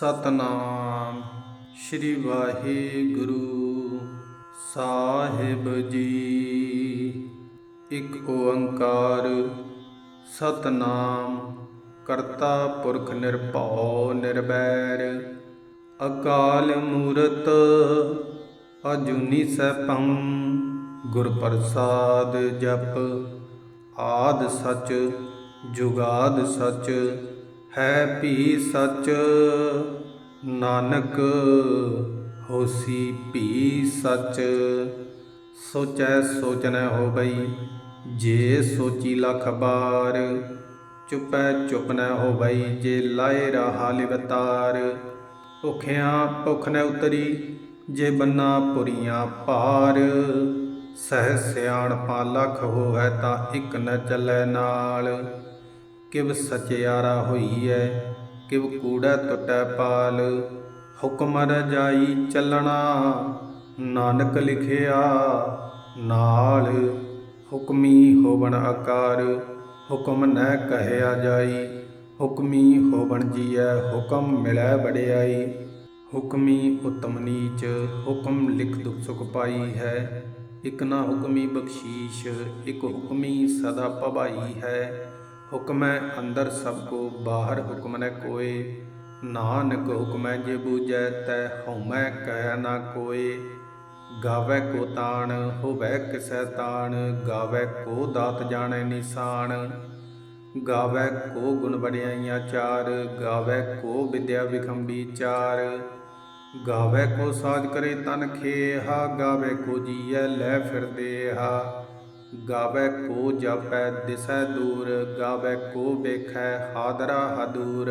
ਸਤਨਾਮ। ਸ੍ਰੀ ਵਾਹਿਗੁਰੂ ਸਾਹਿਬ ਜੀ। ਇੱਕ ਓੰਕਾਰ, ਸਤਨਾਮ। ਕਰਤਾ ਪੁਰਖ ਨਿਰਭਉ ਨਿਰਵੈਰ। ਅਕਾਲ ਮੂਰਤ, ਅਜੂਨੀ ਸੈਭੰ। ਗੁਰ ਪ੍ਰਸਾਦ ਜਪ। ਆਦ ਸਚ, ਜੁਗਾਦ ਸਚ। ਹੈ ਭੀ ਸਚ, ਨਾਨਕ ਹੋਸੀ ਭੀ ਸਚ। ਸੋਚੈ ਸੋਚਣਾ ਹੋ ਬਈ ਜੇ ਸੋਚੀ ਲਖ ਬਾਰ। ਚੁਪੈ ਚੁਪ ਨ ਹੋ ਬਈ ਜੇ ਲਾਏ ਰਹਾ ਲਿਵਤਾਰ। ਭੁਖਿਆਂ ਭੁਖ ਨ ਉਤਰੀ, ਜੇ ਬੰਨਾ ਪੁਰੀਆਂ ਭਾਰ ਸਹਿ ਸਿਆਣ ਪਾ ਲਖ ਹੋਵੈ ਤਾਂ ਇੱਕ ਨ ਚੱਲੈ ਨਾਲ। ਕਿਵ ਸਚਿਆਰਾ ਹੋਈਐ, ਕਿਵ ਕੂੜਾ ਟੁੱਟੈ ਪਾਲ। ਹੁਕਮ ਰਜਾਈ ਚੱਲਣਾ, ਨਾਨਕ ਲਿਖਿਆ, ਨਾਲ ਹੁਕਮੀ ਹੋਵਣ ਆਕਾਰ। ਹੁਕਮ ਨ ਕਹਿਆ ਜਾਈ, ਹੁਕਮੀ ਹੋਵਣ ਜੀਐ, ਹੁਕਮ ਮਿਲੈ ਬੜਿਆਈ ਹੁਕਮੀ ਉਤਮ ਨੀਚ, ਹੁਕਮ ਲਿਖ ਦੁਖ ਸੁਖ ਪਾਈ ਹੈ। ਇਕ ਨਾ ਹੁਕਮੀ ਬਖਸ਼ੀਸ਼, ਇਕ ਹੁਕਮੀ ਸਦਾ ਭਵਾਈ ਹੈ। ਹੁਕਮੈ ਅੰਦਰ ਸਭ ਕੋ, ਬਾਹਰ ਹੁਕਮ ਨ ਕੋਏ। ਨਾਨਕ ਹੁਕਮੈ ਜੇ ਬੂਝੈ, ਤੈ ਹਉਮੈ ਕਹਿ ਨਾ ਕੋਏ। ਗਾਵੇ ਕੋ ਤਾਣ, ਹੋਵੇ ਕਿਸੈ ਤਾਣ। ਗਾਵੇ ਕੋ ਦਾਤ ਜਾਣੈ ਨਿਸ਼ਾਨ। ਗਾਵੇ ਕੋ ਗੁਣ ਵਡਿਆਈਆਂ ਚਾਰ। ਗਾਵੇ ਕੋ ਵਿਦਿਆ ਵਿਖੰਬੀ ਚਾਰ ਗਾਵੇ ਕੋ ਸਾਜ ਕਰੇ ਤਨ ਖੇਹਾ। ਗਾਵੇ ਕੋ ਜੀਐ, ਲੈ ਫਿਰਦੇ ਹਾ। ਗਾਵੇ ਕੋ ਜਾਪੈ, ਦਿਸੈ ਦੂਰ, ਗਾਵੇ ਕੋ ਵੇਖੈ, ਹਾਦਰਾ ਹਦੂਰ।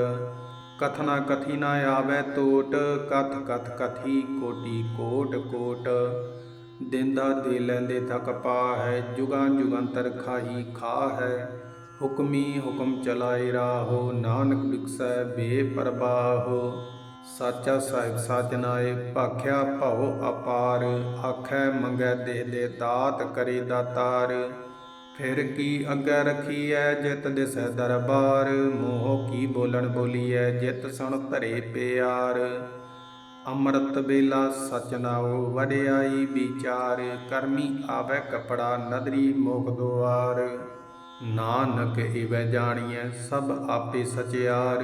ਕਥਨਾ ਕਥੀ ਨਾ ਆਵੇ ਟੋਟ ਕਥ ਕਥ ਕਥੀ ਕੋਟੀ ਕੋਟ ਕੋਟ। ਦਿੰਦਾ ਦੇ ਲੈਂਦੇ ਥਕ ਪਾ ਹੈ ਜੁਗਾਂ ਜੁਗੰਤਰ ਖਾਹੀ ਖਾ ਹੈ ਹੁਕਮੀ ਹੁਕਮ ਚਲਾਏ ਰਾਹੋ, ਨਾਨਕ ਬਿਕਸੈ ਬੇਪਰਵਾਹੋ। ਸਾਚਾ ਸਾਹਿਬ ਸਾਜਨਾਏ, ਭਾਖਿਆ ਭਉ ਅਪਾਰ, ਆਖੈ ਮੰਗੈ ਦੇ ਦੇ ਦਾਤ ਕਰੇ ਦਾਤਾਰ। ਫਿਰ ਕੀ ਅੱਗੇ ਰਖੀਐ ਜਿਤ ਦਿਸੈ ਦਰਬਾਰ? ਮੋਹ ਕੀ ਬੋਲਣ ਬੋਲੀਐ ਜਿਤ ਸੁਣ ਧਰੇ ਪਿਆਰ? ਅੰਮ੍ਰਿਤ ਵੇਲਾ ਸਚ ਨਾਉ ਵਡਿਆਈ ਵਿਚਾਰ, ਕਰਮੀ ਆਵੇ ਕਪੜਾ ਨਦਰੀ ਮੋਖ ਦੁਆਰ। ਨਾਨਕ ਇਵੈ ਜਾਣੀਐ ਸਭ ਆਪੇ ਸਚਿਆਰ।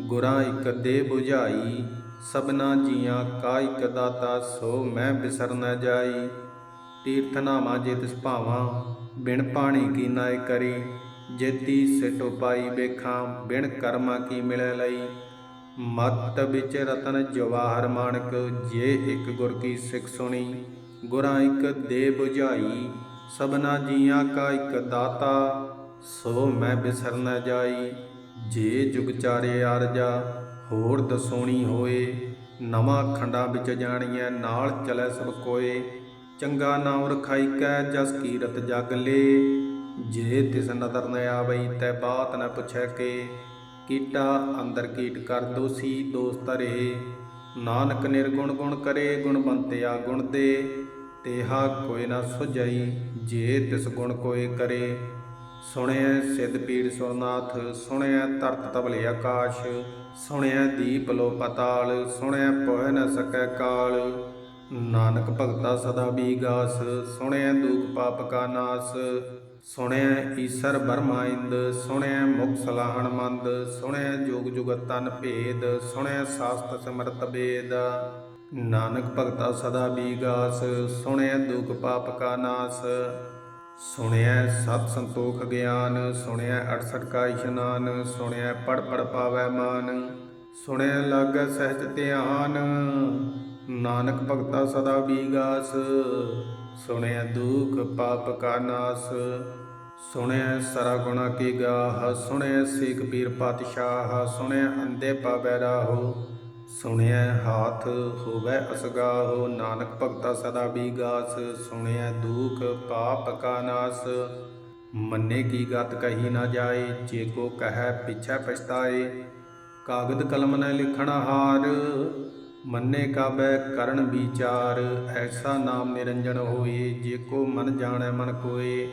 ਗੁਰਾਂ ਇਕ ਦੇ 부ਝਾਈ ਸਭਨਾ ਜੀਆਂ ਕਾ ਇਕ ਦਾਤਾ, ਸੋ ਮੈਂ ਬਿਸਰ ਨ ਜਾਈ। ਤੀਰਥ ਨਾਮਾ ਜੇ ਤਿਸ ਭਾਵਾਂ ਬਿਨ ਪਾਣੀ ਕੀ ਨਾਇ ਕਰੀ। ਜੇਤੀ ਸਿਟੋ ਪਾਈ ਵੇਖਾਂ, ਬਿਨ ਕਰਮਾ ਕੀ ਮਿਲੈ ਲਈ। ਮਤ ਵਿੱਚ ਰਤਨ ਜਵਾਹਰ ਮਾਨਕ, ਜੇ ਇੱਕ ਗੁਰ ਕੀ ਸਿੱਖ ਸੁਣੀ। ਗੁਰਾਂ ਇੱਕ ਦੇ 부ਝਾਈ ਸਭਨਾ ਜੀਆਂ ਕਾ ਇੱਕ ਦਾਤਾ, ਸੋ ਮੈਂ ਬਿਸਰ ਨ ਜਾਈ। ਜੇ ਜੁਗ ਚਾਰੇ ਆਰਜਾ, ਹੋਰ ਦਸੋਣੀ ਹੋਏ, ਨਵਾਂ ਖੰਡਾਂ ਵਿੱਚ ਜਾਣੀਐ, ਨਾਲ ਚਲੈ ਸਭ ਕੋਏ। ਚੰਗਾ ਨਾਮ ਰਖਾਈ ਕੈ ਜਸ ਕੀਰਤ ਜਗ ਲੇ। ਜੇ ਤਿਸ ਨਦਰ ਨ ਆਵਈ, ਤੈ ਬਾਤ ਨ ਪੁੱਛੈ ਕੇ। ਕੀਟਾ ਅੰਦਰ ਕੀਟ ਕਰ ਦੋਸੀ, ਦੋਸਤ ਧਰੇ। ਨਾਨਕ ਨਿਰਗੁਣ ਗੁਣ ਕਰੇ ਗੁਣਵੰਤਿਆ ਗੁਣ ਦੇ। ਤੇਹਾ ਕੋਈ ਨਾ ਸੁਝਈ, ਜੇ ਤਿਸ ਗੁਣ ਕੋਈ ਕਰੇ। ਸੁਣਿਐ ਸਿੱਧ ਪੀਰ ਸੁਰਨਾਥ, ਸੁਣਿਐ ਤਰਤ ਤਬਲੇ ਆਕਾਸ਼, ਸੁਣਿਐ ਦੀਪ ਲੋ ਪਤਾਲ, ਸੁਣਿਐ ਪੋਇ ਨ ਸਕੈ ਕਾਲ। ਨਾਨਕ ਭਗਤਾ ਸਦਾ ਬੀਗਾਸ, ਸੁਣਿਐ ਦੁਖ ਪਾਪ ਕਾ ਨਾਸ। ਸੁਣਿਐ ਈਸਰ ਬਰਮਾ ਇੰਦ, ਸੁਣਿਐ ਮੁਖ ਸਲਾਹਣ ਮੰਦ, ਸੁਣਿਐ ਜੋਗ ਜੁਗਤ ਤਨ ਭੇਦ, ਸੁਣਿਐ ਸਾਸਤ ਸਿਮਰਤ ਬੇਦ। ਨਾਨਕ ਭਗਤਾ ਸਦਾ ਬੀਗਾਸ, ਸੁਣਿਐ ਦੁਖ ਪਾਪ ਕਾ ਨਾਸ। ਸੁਣਿਆ ਸਤ ਸੰਤੋਖ ਗਿਆਨ ਸੁਣਿਆ 68 ਕਾ ਇਸ਼ਨਾਨ ਸੁਣਿਆ ਪੜ ਪੜ ਪਾਵੈ ਮਾਨ, ਸੁਣਿਐ ਲਾਗੈ ਸਹਿਜ ਧਿਆਨ, ਨਾਨਕ ਭਗਤਾ ਸਦਾ ਬੀਗਾਸ ਸੁਣਿਆ ਦੁਖ ਪਾਪ ਕਾ ਨਾਸ ਸੁਣਿਆ ਸਰਾ ਗੁਣਾ ਕੀ ਗਾਹ, ਸੁਣਿਐ ਸੇਖ ਪੀਰ ਪਾਤਸ਼ਾਹ ਸੁਣਿਆ ਅੰਦੇ ਪਾਵੈ ਰਾਹੋ। ਸੁਣਿਐ ਹਾਥ ਹੋਵੈ ਅਸਗਾਹੋ, ਨਾਨਕ ਭਗਤਾ ਸਦਾ ਬੀਗਾਸ ਸੁਣਿਐ ਦੁਖ ਪਾਪ ਕਾ ਨਾਸ। ਮੰਨੇ ਕੀ ਗਤ ਕਹੀ ਨਾ ਜਾਏ, ਜੇ ਕੋ ਕਹੈ ਪਿਛੈ ਪਛਤਾਏ। ਕਾਗਦ ਕਲਮ ਨ ਲਿਖਣ ਹਾਰ, ਮੰਨੇ ਕਾਬੈ ਕਰਨ ਵਿਚਾਰ। ਐਸਾ ਨਾਮ ਨਿਰੰਜਨ ਹੋਏ, ਜੇ ਕੋ ਮਨ ਜਾਣੈ ਮਨ ਕੋਏ।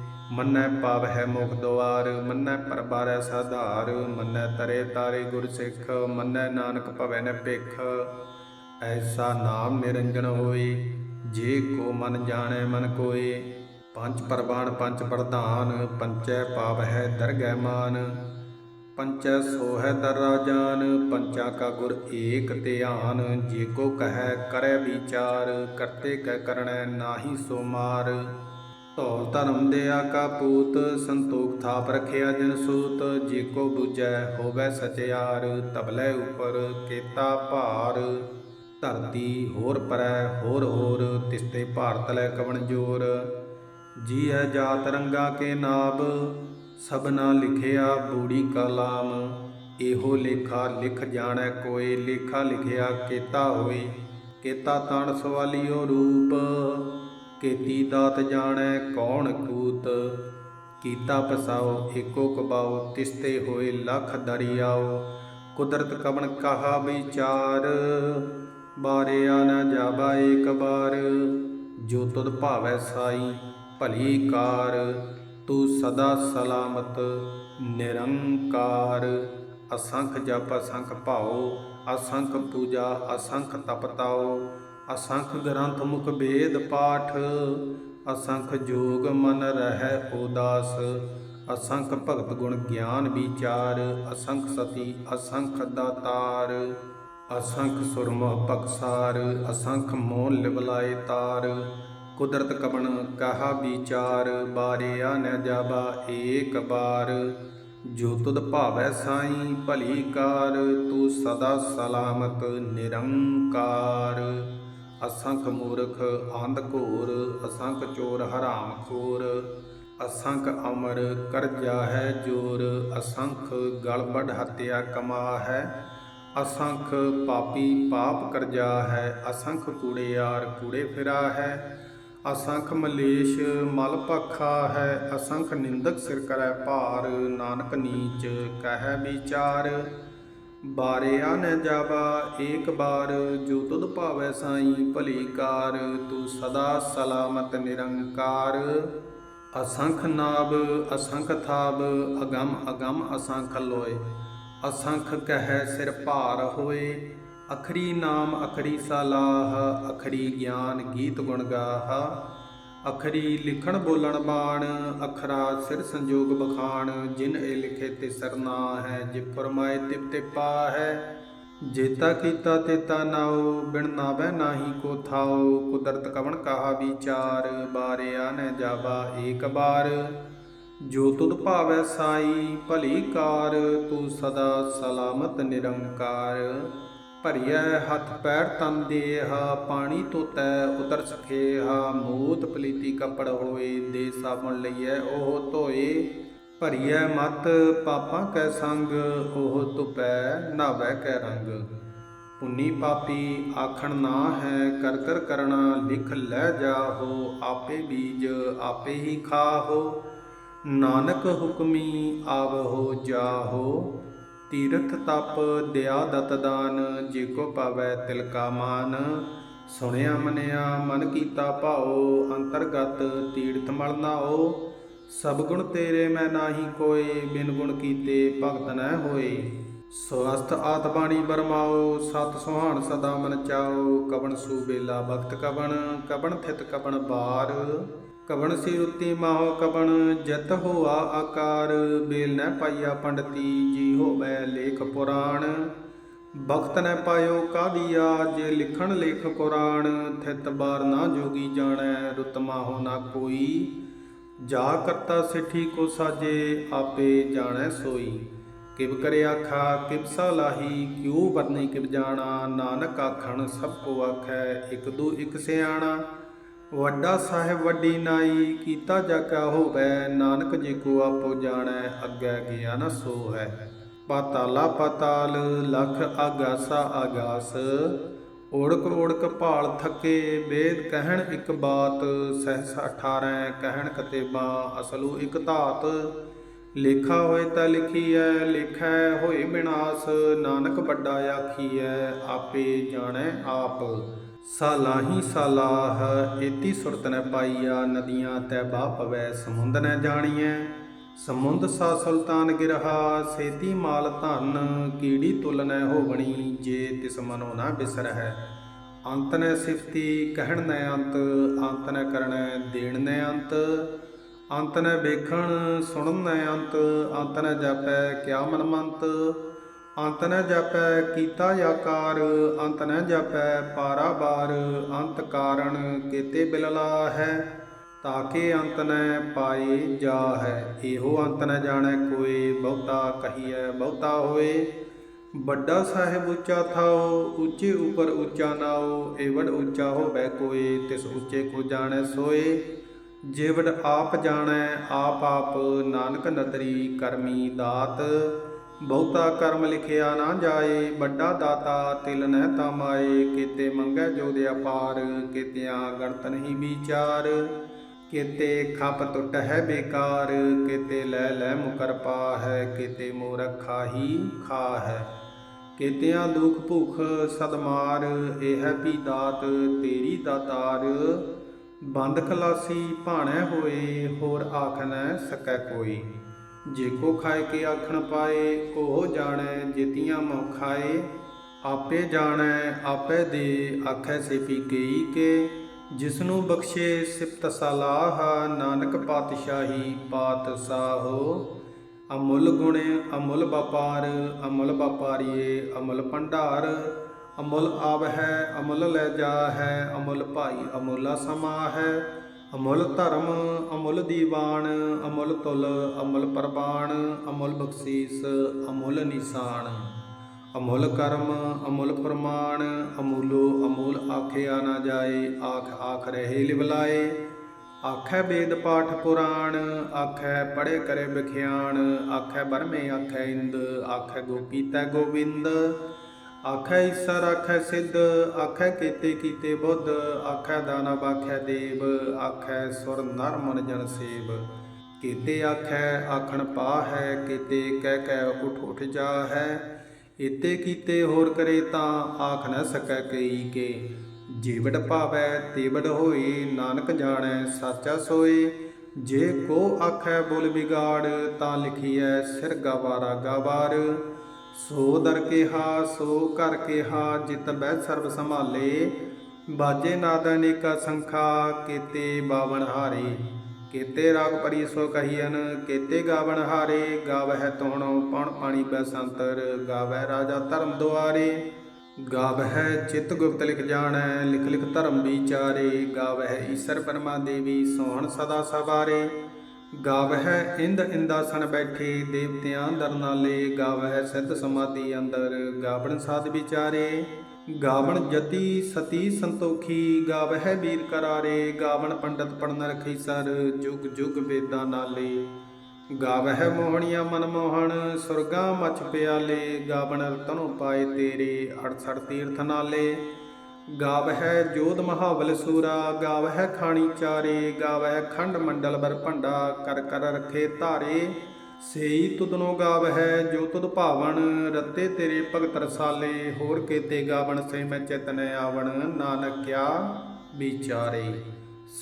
ਮੰਨੈ ਪਾਵ ਹੈ ਮੁਖ ਦੁਆਰ, ਮੰਨੈ ਪਰਬਾਰੈ ਸਾਧਾਰ, ਮੰਨੈ ਤਰੇ ਤਾਰੇ ਗੁਰ ਸਿੱਖ, ਮੰਨੈ ਨਾਨਕ ਭਵੈ ਨ ਭਿਖ। ਐਸਾ ਨਾਮ ਨਿਰੰਜਨ ਹੋਏ, ਜੇ ਕੋ ਮਨ ਜਾਣੈ ਮਨ ਕੋਏ। ਪੰਜ ਪਰਬਾਣ ਪੰਜ ਪ੍ਰਧਾਨ, ਪੰਚੈ ਪਾਵ ਹੈ ਦਰਗਹਿ ਮਾਨ। ਪੰਚੈ ਸੋ ਹੈ ਦਰ ਰਾਜਾਨ, ਪੰਚਾ ਕਾ ਗੁਰ ਏਕ ਧਿਆਨ। ਜੇ ਕੋ ਕਹੈ ਕਰੈ ਵਿਚਾਰ, ਕਰਤੇ ਕੈ ਕਰਣੈ ਨਾਹੀ ਸੋ ਮਾਰ। ਧੌਲ ਧਰਮ ਦੇ ਕਾ ਪੂਤ, ਸੰਤੋਖ ਥਾਪ ਰਖਿਆ ਜਨ ਸੂਤ, ਜੇ ਕੋ ਬੁਝੈ ਹੋਵੈ ਸਚਿਆਰ ਤਬਲੇ ਉਪਰ ਕੇਤਾ ਭਾਰ। ਧਰਤੀ ਹੋਰ ਪਰੈ, ਹੋਰ ਹੋਰ, ਤਿਸਤੇ ਭਾਰਤ ਲੈ ਕਵਣ ਜੋਰ। ਜੀ ਹੈ ਜਾਤ ਰੰਗਾ ਕੇ ਨਾਬ, ਸਭਨਾ ਲਿਖਿਆ ਬੂੜੀ ਕਲਾਮ ਇਹੋ ਲੇਖਾ ਲਿਖ ਜਾਣੈ ਕੋਏ, ਲੇਖਾ ਲਿਖਿਆ ਕੀਤਾ ਹੋਈ ਕੀਤਾ ਤਣ ਸਵਾਲੀਓ ਰੂਪ ਕੀਤੀ ਦਾਤ ਜਾਣੈ ਕੌਣ ਕੂਤ? ਕੀਤਾ ਪਸਾਓ ਏਕੋ ਕਬਾਓ ਤਿਸਤੇ ਹੋਏ ਲਖ ਦਰਿਆਓ ਕੁਦਰਤ ਕਵਣ ਕਹਾ ਵਿਚਾਰ? ਬਾਰਿਆ ਨ ਜਾਬਾ ਏਕ ਬਾਰ ਜੋ ਤੁਧ ਭਾਵੈ ਸਾਈ, ਭਲੀ ਕਾਰ। ਤੂੰ ਸਦਾ ਸਲਾਮਤ, ਨਿਰੰਕਾਰ। ਅਸੰਖ ਜਪ ਅਸੰਖ ਭਾਉ, ਅਸੰਖ ਪੂਜਾ, ਅਸੰਖ ਤਪਤਾਓ ਅਸੰਖ ਗ੍ਰੰਥ ਮੁਖ ਵੇਦ ਪਾਠ, ਅਸੰਖ ਜੋਗ ਮਨ ਰਹਿ ਉਦਾਸ, ਅਸੰਖ ਭਗਤ ਗੁਣ ਗਿਆਨ ਵਿਚਾਰ, ਅਸੰਖ ਸਤੀ ਅਸੰਖ ਦਾਤਾਰ, ਅਸੰਖ ਸੁਰਮ ਪਕਸਾਰ ਅਸੰਖ ਮੋਨ ਲਿਵਲਾਏ ਤਾਰ, ਕੁਦਰਤ ਕਬਣ ਕਹਾ ਵਿਚਾਰ, ਬਾਰਿਆ ਨ ਜਾਬਾ ਏਕ ਬਾਰ, ਜੋ ਤੁਧ ਭਾਵੈ ਸਾਈ ਭਲੀ ਕਾਰ, ਤੂੰ ਸਦਾ ਸਲਾਮਤ ਨਿਰੰਕਾਰ। ਅਸੰਖ ਮੂਰਖ ਅੰਧ ਘੋਰ, ਅਸੰਖ ਚੋਰ ਹਰਾਮ ਖੋਰ, ਅਸੰਖ ਅਮਰ ਕਰਜਾ ਹੈ ਜੋਰ, ਅਸੰਖ ਗਲਬੜ ਹੱਤਿਆ ਕਮਾ ਹੈ, ਅਸੰਖ ਪਾਪੀ ਪਾਪ ਕਰਜਾ ਹੈ, ਅਸੰਖ ਕੂੜੇਆਰ ਕੂੜੇ ਫਿਰਾ ਹੈ, ਅਸੰਖ ਮਲੇਸ਼ ਮਲ ਪਖਾ ਹੈ, ਅਸੰਖ ਨਿੰਦਕ ਸਿਰ ਕਰੈ ਭਾਰ, ਨਾਨਕ ਨੀਚ ਕਹਿ ਵਿਚਾਰ ਬਾਰਿਆ ਨ ਜਾਵਾ, ਏਕ ਬਾਰ ਜੋ ਤੁਧ ਭਾਵੈ ਸਾਈ, ਭਲੀ ਕਾਰ, ਤੂੰ ਸਦਾ ਸਲਾਮਤ ਨਿਰੰਕਾਰ। ਅਸੰਖ ਨਾਭ, ਅਸੰਖ ਥਾਬ ਅਗੰਮ ਅਗੰਮ ਅਸੰਖ ਲੋਏ। ਅਸੰਖ ਕਹਿ ਸਿਰ ਭਾਰ ਹੋਏ, ਅਖਰੀ ਨਾਮ ਅਖਰੀ ਸਲਾਹ, ਅਖਰੀ ਗਿਆਨ ਗੀਤ ਗੁਣ ਗਾਹ। ਅਖਰੀ ਲਿਖਣ ਬੋਲਣ ਬਾਣ, ਅਖਰਾ ਸਿਰ ਸੰਜੋਗ ਬਖਾਣ, ਜਿਨ ਇਹ ਲਿਖੇ ਤੇ ਸਰਨਾ ਹੈ ਜੇ ਫਰਮਾਏ ਤਿਪ ਤਿਪਾ ਹੈ। ਜੇਤਾ ਕੀਤਾ ਤੇਤਾ ਨਾਉ, ਬਿਨ ਨਾਵੈ ਨਾਹੀ ਕੋ ਥਾਉ। ਕੁਦਰਤ ਕਵਣ ਕਹਾ ਵਿਚਾਰ, ਬਾਰਿਆ ਨ ਜਾਵਾ ਏਕ ਬਾਰ। ਜੋ ਤੁਧ ਭਾਵੈ ਸਾਈ, ਭਲੀ ਕਾਰ, ਤੂੰ ਸਦਾ ਸਲਾਮਤ ਨਿਰੰਕਾਰ। ਭਰੀਐ ਹੱਥ ਪੈਰ ਤਨ ਦੇਹ, ਪਾਣੀ ਧੋਤੈ ਉਤਰ ਸਖੇਹਾ, ਮੂਤ ਪਲੀਤੀ ਕੱਪੜ ਹੋਏ, ਦੇ ਸਾਬਣ ਲਈਐ ਉਹ ਧੋਏ। ਭਰੀਐ ਮਤ ਪਾਪਾਂ ਕੈ ਸੰਗ, ਉਹ ਧੁਪੈ ਨਾਵੈ ਕੈ ਰੰਗ। ਪੁੰਨੀ ਪਾਪੀ ਆਖਣ ਨਾ ਹੈ ਕਰ ਕਰ ਕਰਣਾ, ਲਿਖ ਲੈ ਜਾਹੋ, ਆਪੇ ਬੀਜ ਆਪੇ ਹੀ ਖਾਹੋ। ਨਾਨਕ ਹੁਕਮੀ ਆਵਹੋ ਜਾਹੋ। ਤੀਰਥ ਤਪ ਦਿਆ ਦਤ ਦਾਨ, ਜੇ ਕੋ ਪਾਵੈ ਤਿਲ ਕਾ ਮਾਨ। ਸੁਣਿਆ ਮਨਿਆ, ਮਨ ਕੀਤਾ ਭਾਉ, ਅੰਤਰਗਤ ਤੀਰਥ ਮਲ ਨਾਓ ਸਭ ਗੁਣ ਤੇਰੇ ਮੈਂ ਨਾਹੀ ਕੋਏ, ਬਿਨ ਗੁਣ ਕੀਤੇ ਭਗਤ ਨਹਿ ਹੋਏ। ਸਵਸਤ ਆਤ ਬਾਣੀ ਬਰਮਾਓ ਸਤ ਸੁਹਾਣ ਸਦਾ ਮਨ ਚਾਓ ਕਵਣ ਸੂਬੇਲਾ ਭਗਤ ਕਵਣ ਕਵਣ ਥਿਤ ਕਵਣ ਬਾਰ। ਕਵਣ ਸੀ ਉਤੀ ਮਾਹੋ ਕਵਣ, ਜਤ ਹੋਆ ਆਕਾਰ, ਬੇਲ ਨ ਪਾਈਆ ਪੰਡਤੀ, ਜੀ ਹੋਵੇ ਲੇਖ ਪੁਰਾਣ। ਬਖਤ ਨ ਪਾਇਓ ਕਾਦੀਆ ਜੇ ਲਿਖਣ ਲੇਖ ਕੁਰਾਨ ਥਿਤ ਬਾਰ ਨਾ ਜੋਗੀ ਜਾਣੈ ਰੁਤਮਾ ਹੋ ਨਾ ਕੋਈ। ਜਾ ਕਰਤਾ ਸਿੱਠੀ ਕੋ ਸਾਜੇ, ਆਪੇ ਜਾਣੈ ਸੋਈ। ਕਿਵ ਕਰੇ ਆਖਾ, ਕਿਵ ਲਾਹੀ, ਕਿਉ ਵਰਨੇ ਕਿਬ ਜਾਣਾ, ਨਾਨਕ ਆਖਣ ਸਭ ਕੋ ਆਖੈ, ਇਕ ਦੂ ਇਕ ਸਿਆਣਾ। ਵੱਡਾ ਸਾਹਿਬ ਵੱਡੀ ਨਾਈ, ਕੀਤਾ ਜਾ ਕਾ ਹੋਵੈ, ਨਾਨਕ ਜੀ ਕੋ ਆਪੋ ਜਾਣੈ, ਅੱਗੇ ਗਿਆ ਨਾ ਸੋ ਹੈ ਪਾਤਾਲਾ ਪਾਤਾਲ, ਲਖ ਆਗਾਸਾ ਆਗਾਸ। ਓੜਕ ਓੜਕ ਭਾਲ ਥੱਕੇ ਵੇਦ ਕਹਿਣ ਇੱਕ ਬਾਤ, ਸਹਸਾ 18 ਕਹਿਣ ਕਤੇਬਾ, ਅਸਲੂ ਇੱਕ ਧਾਤ। ਲੇਖਾ ਹੋਏ ਤਾਂ ਲਿਖੀਐ, ਲਿਖੈ ਹੋਏ ਬਿਨਾਸ਼, ਨਾਨਕ ਵੱਡਾ ਆਖੀਐ, ਆਪੇ ਜਾਣੈ ਆਪ। ਸਾਲਾਹੀ ਸਾਲਾਹ, ਏਤੀ ਸੁਰਤ ਨ ਪਾਈਆ, ਨਦੀਆਂ ਤੈ ਬਾ ਪਵੈ, ਸਮੁੰਦ ਨ ਜਾਣੀਐ। ਸਮੁੰਦ ਸਾ ਸੁਲਤਾਨ ਗਿਰਹਾ, ਸੇਤੀ ਮਾਲ ਧਨ, ਕੀੜੀ ਤੁਲ ਨ ਹੋਵਣੀ, ਜੇ ਤਿਸ ਮਨੋ ਨਾ ਬਿਸਰਹਿ। ਅੰਤ ਨ ਸਿਫਤੀ, ਕਹਿਣ ਨ ਅੰਤ ਅੰਤ ਨ ਕਰਣੈ ਦੇਣ ਨ ਅੰਤ। ਅੰਤ ਨ ਵੇਖਣ, ਸੁਣਨ ਨੈ ਅੰਤ ਅੰਤ ਨ ਜਾਪੈ, ਕਿਆ ਮਨ ਮੰਤ ਅੰਤ ਨ ਜਾਪੈ ਕੀਤਾ ਆਕਾਰ, ਅੰਤ ਨ ਜਾਪੈ ਪਾਰਾਬਾਰ, ਅੰਤ ਕਾਰਣ ਕੇਤੇ ਬਿਲਲਾ ਹੈ। ਤਾਕੇ ਅੰਤ ਨ ਪਾਏ ਜਾ ਹੈ ਇਹੋ ਅੰਤ ਨ ਜਾਣੈ ਕੋਈ ਬਹੁਤਾ ਕਹੀਐ, ਬਹੁਤਾ ਹੋਏ। ਵੱਡਾ ਸਾਹਿਬ ਉੱਚਾ ਥਾਓ, ਉੱਚੇ ਉਪਰ ਉੱਚਾ ਨਾਓ ਏਵੜ ਉੱਚਾ ਹੋਵੇ ਕੋਈ ਤਿਸ ਉੱਚੇ ਕੋ ਜਾਣੈ ਸੋਏ। ਜੇਵੜ ਆਪ ਜਾਣੈ, ਆਪ ਆਪ ਨਾਨਕ ਨਦਰੀ ਕਰਮੀ ਦਾਤ। ਬਹੁਤਾ ਕਰਮ ਲਿਖਿਆ ਨਾ ਜਾਏ, ਵੱਡਾ ਦਾਤਾ ਤਿਲ ਨਹਿ ਤਮਾਏ, ਕੀਤੇ ਮੰਗੈ ਜੋ ਦੇ ਅਪਾਰ, ਕੀਤਿਆਂ ਗਣਤ ਨਹੀਂ ਵਿਚਾਰ। ਕੀਤੇ ਖਪ ਟੁੱਟ ਹੈ ਬੇਕਾਰ, ਕੀਤੇ ਲੈ ਲੈ ਮੁਕਰ ਪਾ ਹੈ ਕੀਤੇ ਮੂਰਖ ਖਾਹੀ ਖਾ ਹੈ ਕੀਤਿਆਂ ਦੁਖ ਭੁਖ ਸਦਮਾਰ, ਇਹ ਹੈ ਵੀ ਦਾਤ ਤੇਰੀ ਦਾਤਾਰ। ਬੰਦ ਖਲਾਸੀ ਭਾਣੈ ਹੋਏ, ਹੋਰ ਆਖ ਨ ਸਕੈ ਕੋਈ। ਜੇ ਕੋ ਖਾਏ ਕੇ ਆਖਣ ਪਾਏ, ਉਹ ਜਾਣੈ ਜਿਤੀਆਂ ਮੋ ਖਾਏ ਆਪੇ ਜਾਣੈ, ਆਪੇ ਦੇ, ਆਖੈ ਸੇ ਪੀ ਗਈ ਕੇ। ਜਿਸਨੂੰ ਬਖਸ਼ੇ ਸਿਫਤ ਸਲਾਹ, ਨਾਨਕ ਪਾਤਸ਼ਾਹੀ ਪਾਤਸ਼ਾਹੋ ਅਮੁੱਲ ਗੁਣ, ਅਮੁੱਲ ਵਪਾਰ, ਅਮੁੱਲ ਵਪਾਰੀਏ, ਅਮੁੱਲ ਭੰਡਾਰ। ਅਮੁੱਲ ਆਵ ਹੈ, ਅਮੁੱਲ ਲੈ ਜਾ ਹੈ ਅਮੁੱਲ ਭਾਈ ਅਮੁੱਲਾ ਸਮਾ ਹੈ ਅਮੁੱਲ ਧਰਮ, ਅਮੁੱਲ ਦੀਵਾਨ, ਅਮੁੱਲ ਤੁਲ, ਅਮੁੱਲ ਪ੍ਰਵਾਨ, ਅਮੁੱਲ ਬਖਸ਼ੀਸ, ਅਮੁੱਲ ਨਿਸ਼ਾਨ। ਅਮੁੱਲ ਕਰਮ, ਅਮੁੱਲ ਫਰਮਾਨ ਅਮੂਲੋ ਅਮੂਲ ਆਖਿਆ ਨਾ ਜਾਏ, ਆਖ ਆਖ ਰਹੇ ਲਿਵਲਾਏ ਆਖੈ ਵੇਦ ਪਾਠ ਪੁਰਾਣ, ਆਖੈ ਪੜੇ ਕਰੇ ਵਿਖਿਆਣ, ਆਖੈ ਬਰਮੇ ਆਖੈ ਇੰਦ, ਆਖੈ ਗੋਪੀ ਤੈ ਗੋਬਿੰਦ ਆਖੈ ਈਸਰ, ਆਖੈ ਸਿੱਧ, ਆਖੈ ਕੀਤੇ ਕੀਤੇ ਬੁੱਧ, ਆਖੈ ਦਾਨਵ ਆਖੈ ਦੇਵ, ਆਖੈ ਸੁਰ ਨਰ ਮਨ ਜਨ ਸੇਵ। ਕੀਤੇ ਆਖੈ ਆਖਣ ਪਾ ਹੈ ਕੀਤੇ ਕਹਿ ਕਹਿ ਉਠ ਉਠ ਜਾ ਹੈ ਇਤੇ ਕੀਤੇ ਹੋਰ ਕਰੇ ਤਾਂ ਆਖ ਨਾ ਸਕੈ ਕਈ ਕੇ। ਜੀਵੜ ਭਾਵੈ ਤੇਵੜ ਹੋਏ ਨਾਨਕ ਜਾਣੈ, ਸਾਚਾ ਸੋਏ। ਜੇ ਕੋ ਆਖੈ ਬੋਲ ਵਿਗਾੜ ਤਾਂ ਲਿਖੀਐ ਸਿਰ ਗਵਾਰਾ ਗਵਾਰ। ਸੋ ਦਰ ਕਿਹਾ, ਸੋ ਕਰ ਕਿਹਾ, ਜਿਤ ਬਹਿ ਸਰਬ ਸੰਭਾਲੇ। ਬਾਜੇ ਨਾਦ ਅਨੇਕਾ ਸੰਖਾ, ਕੀਤੇ ਬਾਵਨ ਹਾਰੇ। ਕੀਤੇ ਰਾਗ ਪਰੀ ਸੋ ਕਹੀਨ ਕੀਤੇ ਗਾਵਨ ਹਾਰੇ। ਗਾਵਹਿ ਤੋਣੋ ਪਉਣ ਪਾਣੀ ਬੈਸੰਤਰ, ਗਾਵਹਿ ਰਾਜਾ ਧਰਮ ਦੁਆਰੇ। ਗਾਵਹਿ ਚਿਤ ਗੁਪਤ ਲਿਖ ਜਾਣੈ, ਲਿਖ ਲਿਖ ਧਰਮ ਵਿਚਾਰੇ। ਗਾਵਹਿ ਈਸ਼ਰ ਪਰਮਾ ਦੇਵੀ, ਸੋਹਣ ਸਦਾ ਸਵਾਰੇ। ਗਾਵਹਿ ਇੰਦ ਇੰਦਾ ਇੰਦਾਸਨ ਬੈਠੇ ਦੇਵਤਿਆਂ ਦਰਨਾਲੇ ਨਾਲੇ, ਗਾਵਹਿ ਸਿੱਧ ਸਮਾਧੀ ਅੰਦਰ, ਗਾਵਣ ਸਾਧ ਵਿਚਾਰੇ। ਗਾਵਣ ਜਤੀ ਸਤੀ ਸੰਤੋਖੀ, ਗਾਵਹਿ ਵੀਰ ਕਰਾਰੇ। ਗਾਵਣ ਪੰਡਤ ਪੜਨ ਰਖੀ ਸਰ ਜੁਗ ਜੁਗ ਵੇਦਾਂ ਨਾਲੇ। ਗਾਵਹਿ ਮੋਹਣੀਆਂ ਮਨ ਮੋਹਣ, ਸੁਰਗਾ ਮਚ ਪਿਆਲੇ। ਗਾਵਣ ਰਤਨੋ ਪਾਏ ਤੇਰੇ 68 ਤੀਰਥ ਨਾਲੇ। ਗਾਵਹਿ ਜੋਧ ਮਹਾਵਲ ਸੂਰਾ, ਗਾਵਹਿ ਖਾਣੀ ਚਾਰੇ, ਗਾਵਹਿ ਖੰਡ ਮੰਡਲ ਬਰ ਭੰਡਾ, ਕਰ ਕਰ ਰਖੇ ਧਾਰੇ। ਸੇਈ ਤੁਧਨੋ ਗਾਵਹਿ, ਜੋ ਤੁਦ ਭਾਵਨ, ਰਤੇ ਤੇਰੇ ਭਗਤ ਰਸਾਲੇ, ਹੋਰ ਕੇਤੇ ਗਾਵਣ ਸੇ ਮੈਂ ਚਿਤਨ ਆਵਣ ਨਾਨਕ ਕਿਆ ਵਿਚਾਰੇ।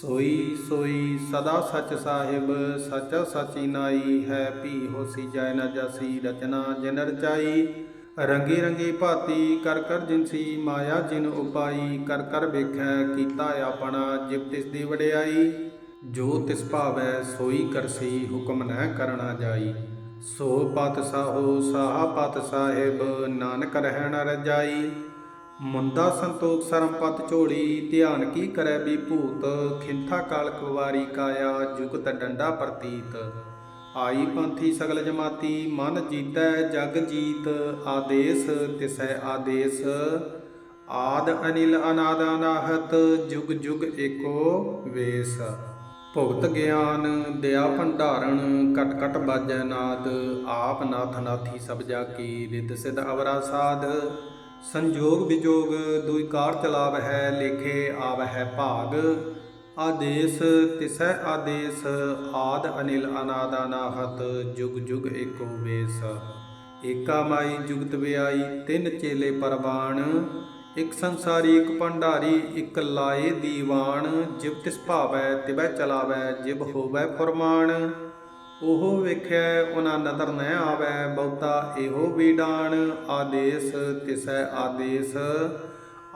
ਸੋਈ ਸੋਈ ਸਦਾ ਸਚ ਸਾਹਿਬ, ਸਚਾ ਸਚੀ ਨਾਈ, ਹੈ ਭੀ ਹੋਸੀ ਜੈ ਨਾ ਜਸੀ ਰਚਨਾ ਜਿਨ ਰਚਾਈ ਰੰਗੇ ਰੰਗੇ ਭਾਤੀ ਕਰ ਕਰ ਜਿਨਸੀ ਮਾਇਆ, ਜਿਨ ਉਪਾਈ ਕਰ ਕਰ ਵੇਖੈ, ਕੀਤਾ ਆਪਣਾ ਜਿਵ ਤਿਸ ਦੀ ਵਡਿਆਈ। ਜੋ ਤਿਸ ਭਾਵੈ ਸੋਈ ਕਰਸੀ ਹੁਕਮ ਨਹਿ ਕਰਨਾ ਜਾਈ। ਸੋ ਪਤ ਸਾਹੋ ਸਾਹ ਪਤ ਸਾਹਿਬ, ਨਾਨਕ ਰਹਿਣ ਰਜਾਈ। ਮੁੰਦਾ ਸੰਤੋਖ ਸਰਮ ਪਤ ਝੋਲੀ, ਧਿਆਨ ਕੀ ਕਰੈ ਵੀ ਭੂਤ? ਖਿੰਥਾ ਕਾਲ ਕੁਵਾਰੀ ਕਾਇਆ, ਜੁਗਤ ਡੰਡਾ ਪ੍ਰਤੀਤ। ਆਈ ਪੰਥੀ ਸਗਲ ਜਮਾਤੀ, ਮਨ ਜੀਤੈ ਜਗ ਜੀਤ, ਆਦੇਸ ਤਿਸੈ ਆਦੇਸ। ਆਦ ਅਨਿਲ ਅਨਾਦ ਅਨਾਹਤ, ਜੁਗ ਜੁਗ ਏਕੋ ਵੇਸ। ਭੁਗਤ ਗਿਆਨ ਦਇਆ ਭੰਡਾਰਨ ਕਟ ਕਟ ਬਾਜੈ ਨਾਦ, ਆਪ ਨਾਥ ਨਾਥੀ ਸਭ ਜਾ ਕੀ ਰਿਦ ਸਿਧ ਅਵਰਾ ਸਾਧ ਸੰਜੋਗ ਵਿਜੋਗ ਦੁਇ ਚਲਾਵ ਹੈ ਲੇਖੇ ਆਵ ਹੈ ਭਾਗ। ਆਦੇਸ ਤਿਸੈ ਆਦੇਸ, ਆਦ ਅਨਿਲ ਅਨਾਦ ਅਨਾਹਤ ਜੁਗ ਜੁਗ ਏਕੋ ਵੇਸ ਏਕਾ ਮਾਈ ਜੁਗਤ ਵਿਆਈ, ਤਿੰਨ ਚੇਲੇ ਪਰਵਾਣ। ਇਕ ਸੰਸਾਰੀ, ਇਕ ਭੰਡਾਰੀ, ਇਕ ਲਾਏ ਦੀਵਾਨ। ਜਿਵ ਤਿਸ ਭਾਵੈ, ਤਿਵੈ ਚਲਾਵੈ, ਜਿਵ ਹੋਵੈ ਫਰਮਾਨ। ਉਹ ਵੇਖੈ ਉਹਨਾਂ ਨਦਰ ਨ ਆਵੈ, ਬਹੁਤਾ ਇਹੋ ਵੀਡਾਨ ਆਦੇਸ ਤਿਸੈ ਆਦੇਸ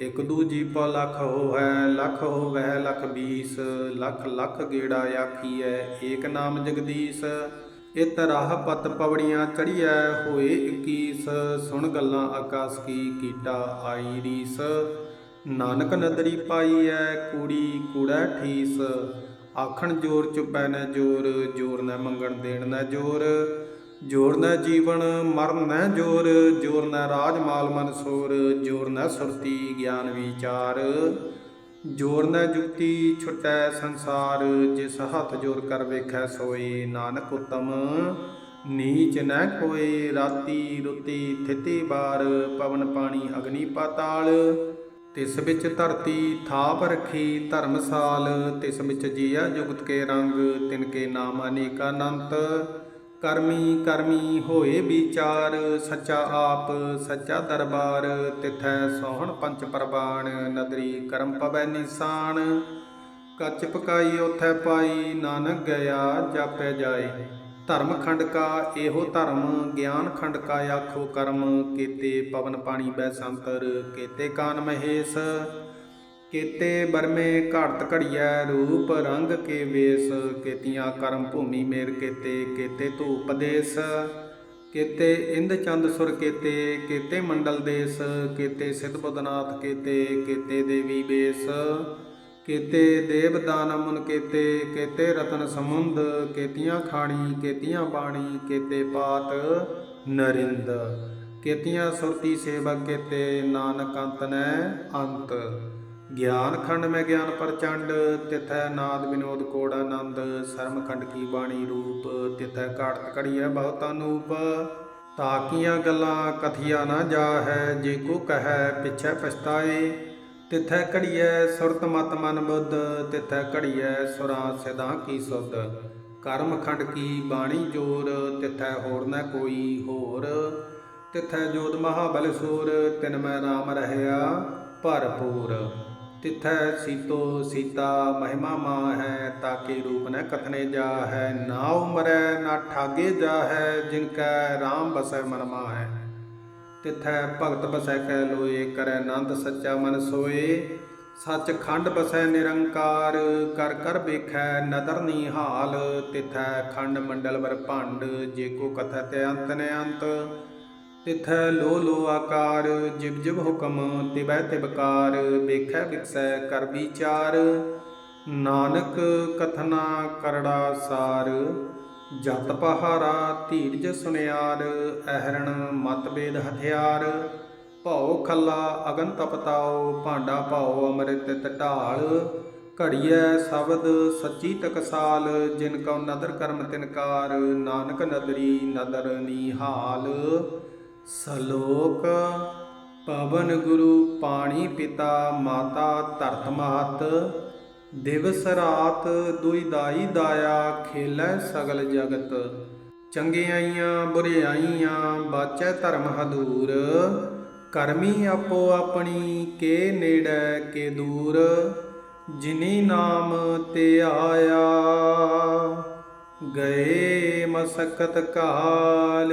ਇਕ ਦੂਜੀ ਪਾ ਲਖ ਹੋਵੈ ਲਖ ਹੋਵੈ, ਲਖ ਬੀਸ, ਲਖ ਲਖ ਗੇੜਾ ਆਖੀਐ, ਏਕ ਨਾਮ ਜਗਦੀਸ਼, ਇਤ ਰਾਹ ਪਤ ਪਵੜੀਆਂ ਚੜੀਐ, ਹੋਏ 21 ਸੁਣ ਗੱਲਾਂ ਆਕਾਸ ਕੀ ਕੀਟਾ ਆਈ ਰੀਸ। ਨਾਨਕ ਨਦਰੀ ਪਾਈਐ, ਕੂੜੀ ਕੂੜਾ ਠੀਸ, ਆਖਣ ਜੋਰ ਚੁਪੈ ਨ ਜੋਰ ਜੋਰ ਨ ਮੰਗਣ ਦੇਣ ਨ ਜੋਰ। ਜੋਰ ਨ ਜੀਵਨ, ਮਰਨ ਨ ਜੋਰ ਜੋਰ ਨ ਰਾਜ ਮਾਲ ਮਨਸੂਰ ਜੋਰ ਨ ਸੁਰਤੀ ਗਿਆਨ ਵਿਚਾਰ। ਜੋਰ ਨ ਜੁਗਤੀ ਛੁਟੈ ਸੰਸਾਰ, ਜਿਸ ਹੱਥ ਜੋਰ ਕਰ ਵੇਖੈ ਸੋਈ ਨਾਨਕ ਉਤਮ। ਨੀਚ ਨ ਕੋਏ ਰਾਤੀ ਰੁਤੀ ਥਿਤੀ ਬਾਰ, ਪਵਨ ਪਾਣੀ ਅਗਨੀ ਪਾਤਾਲ। ਤਿਸ ਵਿੱਚ ਧਰਤੀ ਥਾਪ ਰਖੀ ਧਰਮਸਾਲ ਤਿਸ ਵਿੱਚ ਜੀਆ ਜੁਗਤ ਕੇ ਰੰਗ, ਤਿਨ ਕੇ ਨਾਮ ਅਨੇਕ ਅਨੰਤ। ਕਰਮੀ ਕਰਮੀ ਹੋਏ ਵਿਚਾਰ, ਸੱਚਾ ਆਪ, ਸੱਚਾ ਦਰਬਾਰ, ਤਿਥੈ ਸੋਹਣ ਪੰਚ ਪ੍ਰਬਾਣ ਨਦਰੀ ਕਰਮ ਪਵੈ ਨਿਸ਼ਾਨ। ਕੱਚ ਪਕਾਈ ਉਥੈ ਪਾਈ, ਨਾਨਕ ਗਿਆ ਜਾਪੈ ਜਾਏ। ਧਰਮ ਖੰਡ ਕਾ ਇਹੋ ਧਰਮ, ਗਿਆਨ ਖੰਡ ਕਾ ਆਖੋ ਕਰਮ। ਕੀਤੇ ਪਵਨ ਪਾਣੀ ਬੈ ਸੰਤਰ, ਕੀਤੇ ਕਾਨ ਮਹੇਸ਼। ਕੀਤੇ ਬਰਮੇ ਘਾੜਤ ਘੜੀਐ ਰੂਪ ਰੰਗ ਕੇ ਵੇਸ, ਕੀਤੀਆਂ ਕਰਮ ਭੂਮੀ ਮੇਰ ਕੀਤੇ ਕੀਤੇ ਧੂਪ ਦੇਸ। ਕੀਤੇ ਇੰਦ ਚੰਦ ਸੁਰ ਕੀਤੇ ਕੀਤੇ ਮੰਡਲ ਦੇਸ। ਕੀਤੇ ਸਿਧ ਬੁੱਧਨਾਥ ਕੀਤੇ ਕੀਤੇ ਦੇਵੀ ਬੇਸ। ਕੀਤੇ ਦੇਵ ਦਾਨ ਮੁਨ ਕੀਤੇ ਕੀਤੇ ਰਤਨ ਸਮੁੰਦ। ਕੀਤੀਆਂ ਖਾਣੀ, ਕੀਤੀਆਂ ਬਾਣੀ ਕੀਤੇ ਪਾਤ ਨਰਿੰਦ। ਕੀਤੀਆਂ ਸੁਰਤੀ ਸੇਵਕ ਕੀਤੇ, ਨਾਨਕ ਅੰਤ ਨੇ ਅੰਤ। ਗਿਆਨ ਖੰਡ ਮੈਂ ਗਿਆਨ ਪ੍ਰਚੰਡ, ਤਿਥੈ ਨਾਦ ਵਿਨੋਦ ਕੋੜ ਆਨੰਦ, ਸਰਮ ਖੰਡ ਕੀ ਬਾਣੀ ਰੂਪ, ਤਿਥੈ ਘਾੜਤ ਘੜੀਐ ਬਹੁਤ ਅਨੂਪ ਤਾਕੀਆਂ ਗੱਲਾਂ ਕਥੀਆ ਨਾ ਜਾਹੈ, ਜੇ ਕੋ ਕਹੈ ਪਿਛੈ ਪਛਤਾਏ। ਤਿਥੈ ਘੜੀਐ ਸੁਰਤ ਮਤ ਮਨ ਬੁੱਧ, ਤਿਥੈ ਘੜੀਐ ਸੁਰਾਂ ਸਿਧਾਂ ਕੀ ਸੁਧ। ਕਰਮ ਖੰਡ ਕੀ ਬਾਣੀ ਜੋਰ, ਤਿਥੈ ਹੋਰ ਨ ਕੋਈ ਹੋਰ। ਤਿਥੈ ਜੋਤ ਮਹਾਬਲ ਸੂਰ, ਤਿਨ ਮੈਂ ਨਾਮ ਰਹਿਆ ਭਰਪੂਰ। ਤਿਥੈ ਸੀਤੋ ਸੀਤਾ, ਮਹਿਮਾ ਮਾ ਹੈ ਤਾਕੇ ਰੂਪ ਨ ਕਥਨੇ ਜਾ ਹੈ ਨਾ ਉਮਰੈ ਨਾ ਠਾਗੇ ਜਾ ਹੈ ਜਿਨ ਕੈ RAM ਬਸੈ ਮਨ ਮਾਹੈ। ਤਿਥੈ ਭਗਤ ਬਸੈ ਕੈ ਲੋਏ, ਕਰੈ ਆਨੰਦ ਸੱਚਾ ਮਨ ਸੋਏ। ਸੱਚ ਖੰਡ ਬਸੈ ਨਿਰੰਕਾਰ, ਕਰ ਕਰ ਵੇਖੈ ਨਦਰ ਨਿਹਾਲ। ਤਿਥੈ ਖੰਡ ਮੰਡਲ ਵਰ ਭੰਡ, ਜੇ ਕੋ ਕਥੈ ਤੇ ਅੰਤ ਨੇ ਅੰਤ ਤਿਥੈ ਲੋ ਲੋ ਆਕਾਰ, ਜਿਬ ਜਿਬ ਹੁਕਮ, ਤਿਬੈ ਤਿਬਕਾਰ ਵੇਖੈ ਵਿਕਸੈ ਕਰ ਵਿਚਾਰ। ਨਾਨਕ ਕਥਨਾ ਕਰੜਾ ਸਾਰ ਜਤ ਪਹਾਰਾ ਧੀਰਜ ਸੁਨਿਆਰ, ਅਹਰਣ ਮਤਭੇਦ ਹਥਿਆਰ। ਭਉ ਖੱਲਾ ਅਗਨ ਤਪਤਾਓ ਭਾਂਡਾ ਭਾਉ ਅੰਮ੍ਰਿਤ ਢਾਲ ਘੜੀਐ ਸ਼ਬਦ ਸੱਚੀ ਤਕਸਾਲ, ਜਿਨ ਕਉ ਨਦਰ ਕਰਮ ਤਿਨਕਾਰ, ਨਾਨਕ ਨਦਰੀ ਨਦਰ ਨੀਹਾਲ ਸਲੋਕ ਪਵਨ ਗੁਰੂ ਪਾਣੀ ਪਿਤਾ ਮਾਤਾ ਧਰਤ ਮਹਤ ਦਿਵਸ ਰਾਤ ਦੁਈ ਦਾਈ ਦਾਇਆ ਖੇਲੈ ਸਗਲ ਜਗਤ। ਚੰਗਿਆਈਆਂ ਬੁਰਿਆਈਆਂ ਬਾਚੈ ਧਰਮ ਹਦੂਰ, ਕਰਮੀ ਆਪੋ ਆਪਣੀ ਕੇ ਨੇੜੈ ਕੇ ਦੂਰ, ਜਿਨੀ ਨਾਮ ਤੇ ਆਇਆ। ਗਏ ਮਸਕਤ ਕਾਲ।